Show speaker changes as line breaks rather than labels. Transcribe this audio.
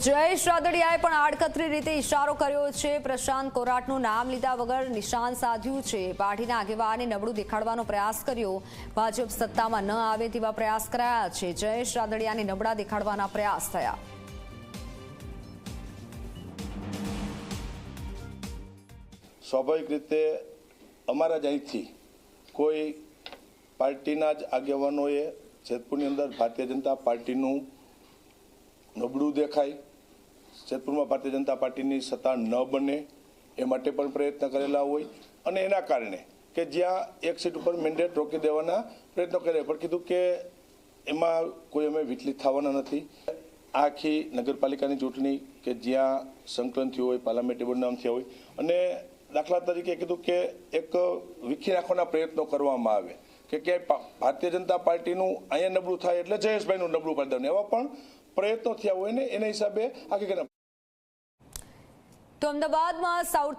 જયેશ રાદડિયાએ પણ આડકતરી રીતે ઇશારો કર્યો છે. પ્રશાંત કોરાટનું નામ લીધા વગર નિશાન સાધ્યું છે. પાર્ટીના આગેવાને નબળું દેખાડવાનો પ્રયાસ કર્યો. ભાજપ સત્તામાં ન આવે તેવા પ્રયાસ કરાયા છે. જયેશ રાદડિયાને નબળા દેખાડવાના પ્રયાસ થયા.
સ્વાભાવિક રીતે અમારા જ અહીંથી કોઈ પાર્ટીના જ આગેવાનોએ જેતપુરની અંદર ભારતીય જનતા પાર્ટીનું નબળું દેખાય. જેતપુરમાં ભારતીય જનતા પાર્ટીની સત્તા ન બને એ માટે પણ પ્રયત્ન કરેલા હોય. અને એના કારણે કે જ્યાં એક સીટ ઉપર મેન્ડેટ રોકી દેવાના પ્રયત્નો કર્યા. પણ કીધું કે એમાં કોઈ અમે વિચલિત થવાના નથી. આખી નગરપાલિકાની ચૂંટણી કે જ્યાં સંકલન થયું હોય, પાર્લામેન્ટરી નામ થયા હોય. અને દાખલા તરીકે કીધું કે એક વિખી નાખવાના પ્રયત્નો કરવામાં આવે. કે ક્યાંય ભારતીય જનતા પાર્ટીનું અહીંયા નબળું થાય એટલે જયેશભાઈનું નબળું પાડી દઉં એવા પણ પ્રયત્નો થયા હોય ને, એના હિસાબે આખી
તો અમદાવાદમાં સાઉથ